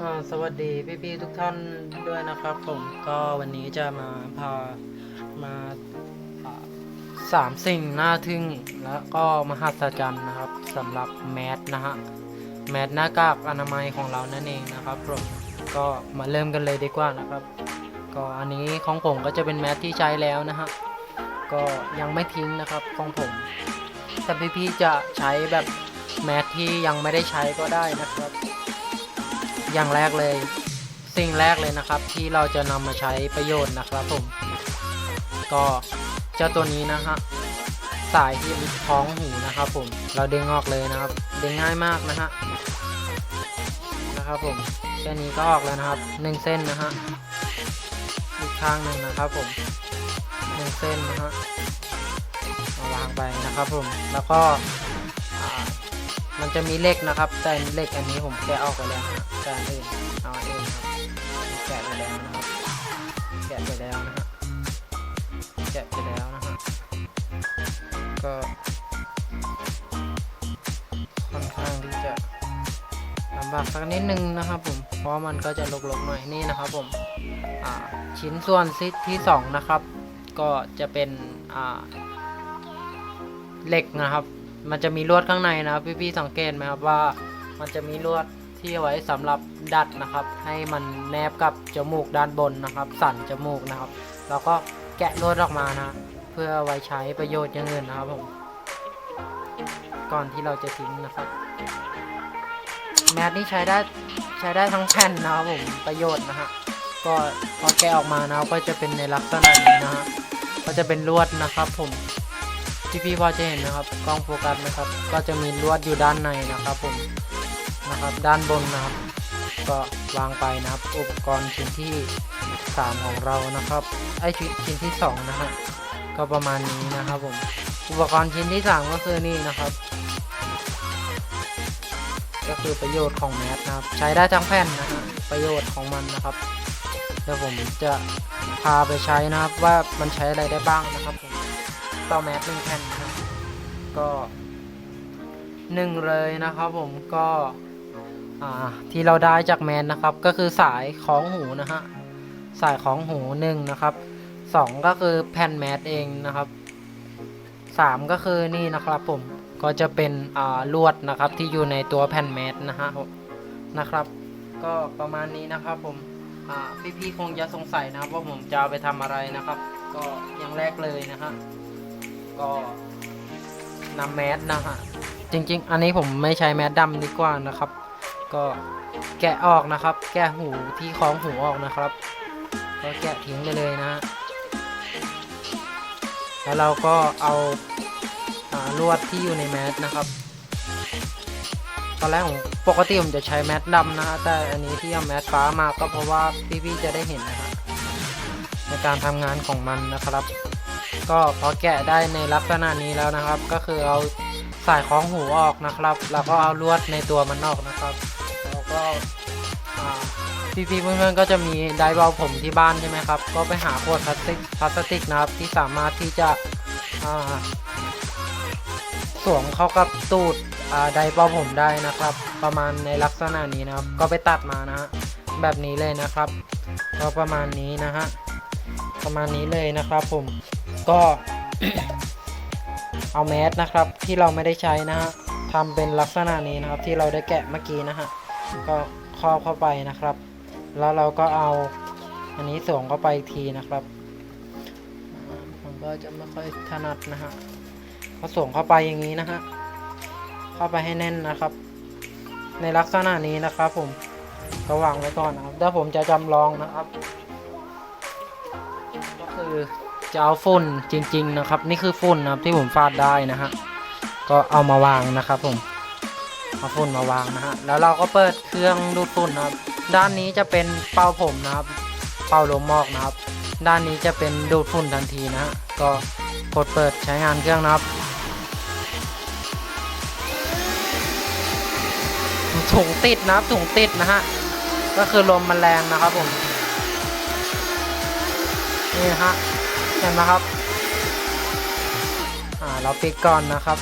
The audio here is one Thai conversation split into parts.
ก็สวัสดีพี่ๆทุกท่านด้วยนะครับ ผมก็วันนี้จะมาพามาอ่าสามสิ่งน่าทึ่งแล้วก็มหัศจรรย์นะครับสำหรับแมสนะฮะแมสหน้ากากอนามัยของเรานั่นเองนะครับผมก็มาเริ่มกันเลยดีกว่านะครับ ก็อันนี้ของผมก็จะเป็นแมสที่ใช้แล้วนะฮะก็ยังไม่ทิ้งนะครับของผมแต่พี่ๆจะใช้แบบแมสที่ยังไม่ได้ใช้ก็ได้นะครับ อย่างแรกเลย สิ่งแรกเลยนะครับ ที่เราจะนำมาใช้ประโยชน์นะครับผม ก็เจ้าตัวนี้นะฮะสายที่ท้องหูนะครับผมเราดึงออกเลยนะครับดึงง่ายมากนะฮะนะครับผมแค่นี้ก็ออกแล้วนะครับหนึ่งเส้นนะฮะอีกข้างหนึ่งนะครับผมหนึ่งเส้นนะฮะวางไปนะครับผมแล้วก็ มันจะมีเหล็กนะครับ แต่เหล็กอันนี้ผมแกะออกไปแล้วนะแต่อันอื่นเอาอันอื่นครับแกะไปแล้วนะครับแกะไปแล้วนะฮะแกะไปแล้วนะฮะก็ค่อนข้างที่จะลำบากสักนิดนึงนะครับผมเพราะมันก็จะลกๆหน่อยนี่นะครับผมชิ้นส่วนที่สองนะครับ ก็จะเป็นเหล็กนะครับ มันจะมีลวดข้างในนะครับ พี่ๆสังเกตไหมครับว่ามันจะมีลวดที่เอาไว้สำหรับดัดนะครับ ให้มันแนบกับจมูกด้านบนนะครับ สันจมูกนะครับ แล้วก็แกะลวดออกมานะ เพื่อเอาไว้ใช้ประโยชน์อย่างอื่นนะครับผมก่อนที่เราจะทิ้งนะครับ แมสนี่ใช้ได้ใช้ได้ทั้งแผ่นนะครับผมประโยชน์นะฮะก็พอแกะออกมานะก็จะเป็นในลักษณะนี้นะฮะก็จะเป็นลวดนะครับผม ที่พี่พอจะเห็นนะครับกล้องโฟกัสนะครับ ก็จะมีลวดอยู่ด้านในนะครับผมนะครับด้านบนนะครับ ก็วางไปนะครับ อุปกรณ์ชิ้นที่ 3 ของเรานะครับ ไอชิ้นชิ้นที่ 2 นะฮะก็ประมาณนี้นะครับผมอุปกรณ์ชิ้นที่ 3 ก็คือนี่นะครับ ก็คือประโยชน์ของแมสนะครับ ใช้ได้ทั้งแผ่นนะฮะประโยชน์ของมันนะครับเดี๋ยวผมจะพาไปใช้นะครับว่ามันใช้อะไรได้บ้างนะครับผม ต่อแมสหนึ่งแผ่นนะก็หนึ่งเลยนะครับผมก็ที่เราได้จากแมสนะครับ ก็คือสายของหูนะฮะสายของหูหนึ่งนะครับสองก็คือแผ่นแมสเองนะครับสามก็คือนี่นะครับผมก็จะเป็นลวดนะครับที่อยู่ในตัวแผ่นแมสนะฮะนะครับ ก็ประมาณนี้นะครับผมพี่ๆคงจะสงสัยนะว่าผมจะไปทำอะไรนะครับ ก็อย่างแรกเลยนะฮะ ก็นำแมสนะฮะจริง ๆ อันนี้ผมไม่ใช้แมสดำดีกว่านะครับ ก็แกะออกนะครับ แกะหูที่คล้องหูออกนะครับก็แกะทิ้งไปเลยนะ แล้วเราก็เอาอาลวดที่อยู่ในแมสนะครับ ตอนแรกผมปกติผมจะใช้แมสดำนะฮะแต่อันนี้ที่เอาแมสฟ้ามาก็เพราะว่าพี่ๆจะได้เห็นนะฮะในการทำงานของมันนะครับ ก็พอแกะได้ในลักษณะนี้แล้วนะครับ ก็คือเอาสายคล้องหูออกนะครับ แล้วก็เอาลวดในตัวมันออกนะครับ แล้วก็พี่ๆเพื่อนๆก็จะมีไดร์เบาผมที่บ้านใช่ไหมครับ ก็ไปหาขวดพลาสติกพลาสติกนะครับที่สามารถที่จะสวมเข้ากับตูดไดร์เบาผมได้นะครับ ประมาณในลักษณะนี้นะครับ ก็ไปตัดมานะฮะแบบนี้เลยนะครับ ก็ประมาณนี้นะฮะประมาณนี้เลยนะครับผม ก็เอาแมสนะครับที่เราไม่ได้ใช้นะฮะทำเป็นลักษณะนี้นะครับที่เราได้แกะเมื่อกี้นะฮะก็ครอบเข้าไปนะครับ แล้วเราก็เอาอันนี้สวมเข้าไปอีกทีนะครับผมก็จะไม่ค่อยถนัดนะฮะพอสวมเข้าไปอย่างนี้นะฮะเข้าไปให้แน่นนะครับ ในลักษณะนี้นะครับผมก็วางไว้ก่อนนะครับเดี๋ยวผมจะจำลองนะครับ ก็คือ จะเอาฝุ่นจริง ๆ นะครับ นี่คือฝุ่นนะครับที่ผมฟาดได้นะฮะก็เอามาวางนะครับผมเอาฝุ่นมาวางนะฮะแล้วเราก็เปิดเครื่องดูดฝุ่นนะครับ ด้านนี้จะเป็นเป่าผมนะครับ เป่าลมหมอกนะครับ ด้านนี้จะเป็นดูดฝุ่นทันทีนะฮะก็กดเปิดใช้งานเครื่องนะครับถุงติดนะครับถุงติดนะฮะก็คือลมมันแรงนะครับผมนี่ฮะ เห็นไหมครับอ่าเราปิดก่อนนะครับ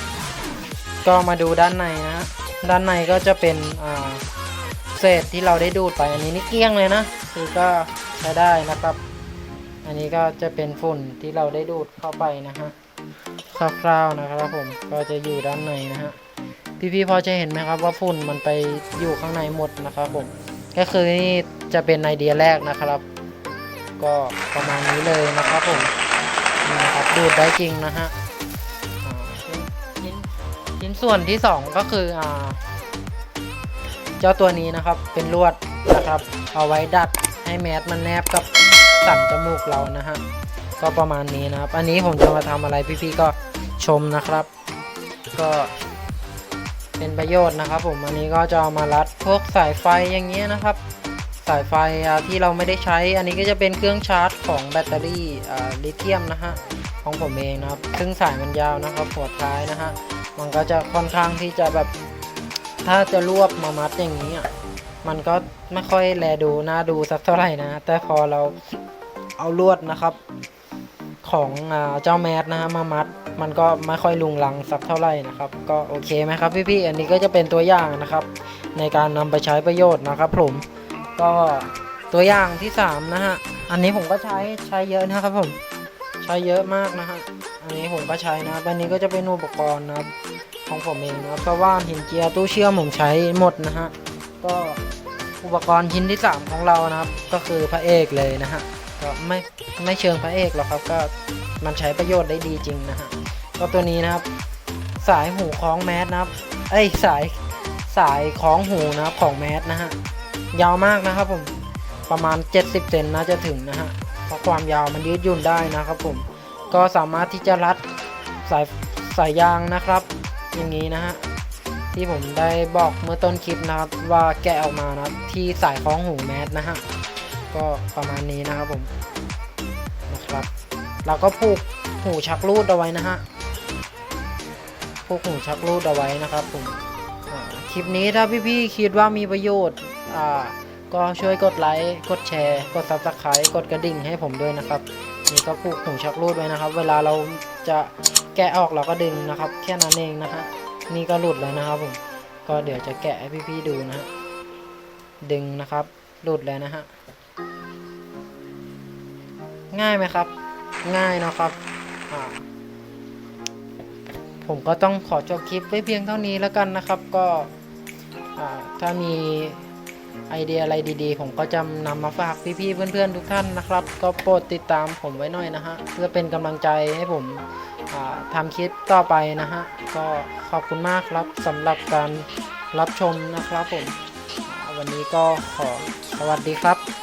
ก็มาดูด้านในนะฮะด้านในก็จะเป็นอ่าเศษที่เราได้ดูดไปอันนี้นี่เกลี้ยงเลยนะ คือก็ใช้ได้นะครับ อันนี้ก็จะเป็นฝุ่นที่เราได้ดูดเข้าไปนะฮะคร่าวๆนะครับผมก็จะอยู่ด้านในนะฮะพี่ๆพอจะเห็นไหมครับว่าฝุ่นมันไปอยู่ข้างในหมดนะครับผมก็คือนี่จะเป็นไอเดียแรกนะครับ ก็ประมาณนี้เลยนะครับผม นะครับดูดได้จริงนะฮะชิ้นชิ้นชิ้นส่วนที่สองก็คืออ่าเจ้าตัวนี้นะครับเป็นลวดนะครับ เอาไว้ดัดให้แมสมันแนบกับสันจมูกเรานะฮะก็ประมาณนี้นะครับ อันนี้ผมจะมาทำอะไรพี่ๆก็ชมนะครับ ก็เป็นประโยชน์นะครับ ผมอันนี้ก็จะเอามารัดพวกสายไฟอย่างเงี้ยนะครับ สายไฟที่เราไม่ได้ใช้ อันนี้ก็จะเป็นเครื่องชาร์จของแบตเตอรี่ลิเธียมนะฮะของผมเองนะครับ ซึ่งสายมันยาวนะครับหัวท้ายนะฮะ มันก็จะค่อนข้างที่จะแบบ ถ้าจะรวบมามัดอย่างนี้อะ มันก็ไม่ค่อยแลดูน่าดูสักเท่าไหร่นะ แต่พอเราเอาลวดนะครับ ของเจ้าแมสนะฮะมามัด มันก็ไม่ค่อยลุงลังสักเท่าไหร่นะครับ ก็โอเคไหมครับพี่ๆ อันนี้ก็จะเป็นตัวอย่างนะครับ ในการนำไปใช้ประโยชน์นะครับผม ก็ตัวอย่างที่สามนะฮะ อันนี้ผมก็ใช้ใช้เยอะนะครับผม ใช้เยอะมากนะฮะ อันนี้ผมก็ใช้นะครับอันนี้ก็จะเป็นอุปกรณ์นะครับของผมเองนะครับเพราะว่าหินเจียตู้เชื่อมผมใช้หมดนะฮะ ก็อุปกรณ์ชิ้นที่ 3 ของเรานะครับ ก็คือพระเอกเลยนะฮะ ก็ไม่ไม่เชิงพระเอกหรอกครับ ก็มันใช้ประโยชน์ได้ดีจริงนะฮะ ก็ตัวนี้นะครับ สายหูคล้องแมสนะครับ เอ้ยสายสายคล้องหูนะครับของแมสนะฮะ ยาวมากนะครับผมประมาณ 70เซนน่าจะถึงนะฮะเพราะความยาวมันยืดหยุ่นได้นะครับผมก็สามารถที่จะรัดสายสายยางนะครับ อย่างนี้นะฮะที่ผมได้บอกเมื่อต้นคลิปนะครับ ว่าแกะออกมานะที่สายคล้องหูแมสนะฮะก็ประมาณนี้นะครับผมนะครับ เราก็ผูกหูชักรูดเอาไว้นะฮะผูกหูชักรูดเอาไว้นะครับผมคลิปนี้ถ้าพี่ๆคิดว่ามีประโยชน์ อ่าก็ช่วยกดไลค์ กดแชร์ กด subscribe กดกระดิ่งให้ผมด้วยนะครับ นี่ก็ผูกหูชักรูดไว้นะครับ เวลาเราจะแกะออกเราก็ดึงนะครับ แค่นั้นเองนะฮะ นี่ก็หลุดแล้วนะครับผม ก็เดี๋ยวจะแกะให้พี่ๆดูนะฮะ ดึงนะครับ หลุดแล้วนะฮะ ง่ายไหมครับ ง่ายนะครับ อ่าผมก็ต้องขอจบคลิปไว้เพียงเท่านี้แล้วกันนะครับ ก็ถ้ามี ไอเดียอะไรดีๆ ผมก็จะนำมาฝากพี่ๆเพื่อนๆทุกท่านนะครับ ก็โปรดติดตามผมไว้หน่อยนะฮะเพื่อเป็นกำลังใจให้ผมทำคลิปต่อไปนะฮะก็ขอบคุณมากครับสำหรับการรับชมนะครับผมวันนี้ก็ขอสวัสดีครับ